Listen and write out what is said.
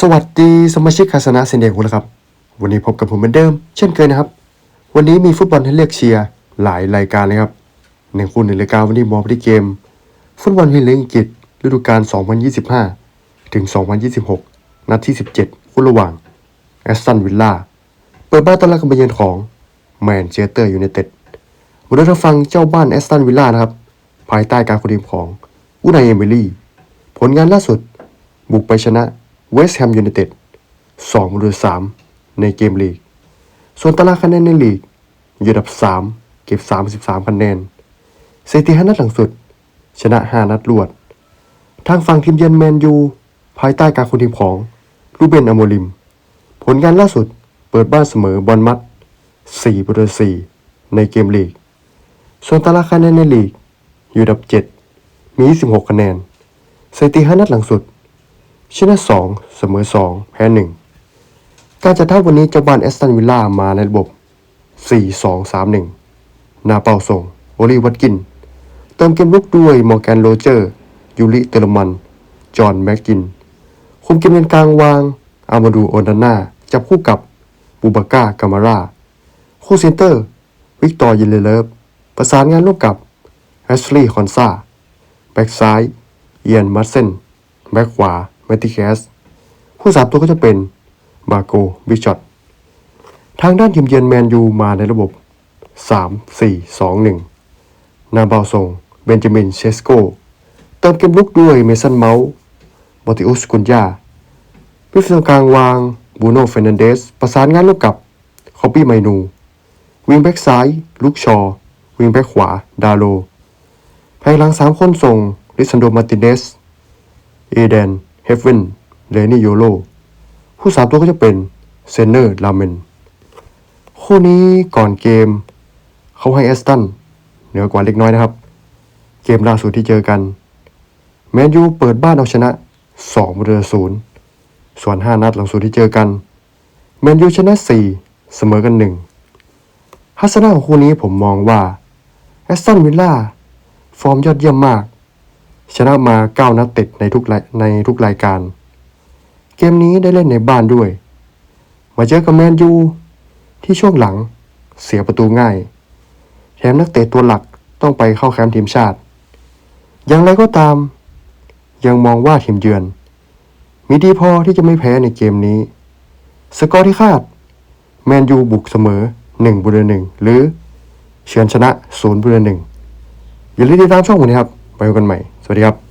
สวัสดีสมาชิกคาสนะเซนเดียของเราครับ วันนี้พบกับผมเหมือนเดิม เช่นเคยนะครับ วันนี้มีฟุตบอลให้เลือกเชียร์หลายรายการเลยครับในคู่หนึ่งรายการวันนี้มองไปที่เกม ฟุตบอลพรีเมียร์ลีกอังกฤษฤดูกาล 2025 ถึง 2026 นัดที่ 17 คู่ระหว่างแอสตันวิลล่าเปิดบ้านต้อนรับการาเยือนของแมนเชสเตอร์ยูไนเต็ดวันนี้เราฟังเจ้าบ้านแอสตันวิลล่านะครับ ภายใต้การคุมทีมของอุนายเอมิลี่ผลงานล่าสุด บุกไปชนะ เวสต์แฮมยูไนเต็ด2ประตู3ในเกมลีก ส่วนตารางคะแนนในลีกอยู่อันดับ3เก็บ33คะแนนสถิติ5นัดหลังสุด ชนะ5นัดรวด ทางฝั่งทีมเยือนแมนยู ภายใต้การคุมทีมของลูเบนอโมลิม ผลงานล่าสุดเปิดบ้านเสมอบอลมัด4ประตู4ในเกมลีก ส่วนตารางคะแนนในลีก อยู่อันดับ7มี26คะแนนสถิติ5นัดหลังสุด ชนะ2เสมอ 2 แพ้ 1 การจัดทัพวันนี้เจ้าบ้านแอสตันวิลล่ามาในระบบ 4-2-3-1หน้าเปาส่งโอลีวัตกิน เติมเกมลุกด้วยมอร์แกนโรเจอร์ ยูริเตอร์มัน จอห์นแม็กกิน คุมเกมเลนกลางวาง อามาดูโอนาน่า จับคู่กับบูบาก้ากามาราคู่เซนเตอร์ วิกตอร์ยินเลเลฟประสานงานร่วมกับแอชลีย์คอนซาแบ็กซ้าย เอียนมัสเซน แบ็กขวา แมตติแคสผู้สามตัวก็จะเป็นมาโกบิชอตทางด้านทีมเยือนแมนยูมาในระบบ 3 4 2 1 นาบาทรงเบนจามินเชสโกเติมเกมลุกด้วยเมสันเมาส์บอติอุสกุนยาพิฟตรงกลางวางบูโน่เฟรนันเดสประสานงานร่วมกับคอปปี้ไมนู วิงแบ็กซ้าย ลุกชอ วิงแบ็กขวา ดาโลแผงหลังสามคนส่งลิซันโดมาติเนส เอเดน เฮฟเวนเลนี่โยโลผู้สามตัวก็จะเป็นเซนเนอร์ลาเมนคู่นี้ก่อนเกม เขาให้แอสตันเหนือกว่าเล็กน้อยนะครับ เกมล่าสุดที่เจอกัน แมนยูเปิดบ้านเอาชนะ2ประตูต่อศูนย์ส่วน 5 นัดหลังสุดที่เจอกัน แมนยูชนะ 4 เสมอกัน1ทัศนะของคู่นี้ผมมองว่าแอสตันวิลล่า ฟอร์มยอดเยี่ยมมาก ชนะมา 9 นัดติดในทุกในทุกรายการ เกมนี้ได้เล่นในบ้านด้วย มาเจอกับแมนยูที่ช่วงหลังเสียประตูง่าย แถมนักเตะตัวหลักต้องไปเข้าแคมป์ทีมชาติ อย่างไรก็ตาม ยังมองว่าทีมเยือน มีดีพอที่จะไม่แพ้ในเกมนี้ สกอร์ที่คาด แมนยูบุกเสมอ1บุรีหนึ่งหรือเฉือนชนะ0บุรีหนึ่งอย่าลืมติดตามช่องผมนะครับ ไปพบกันใหม่ สวัสดีครับ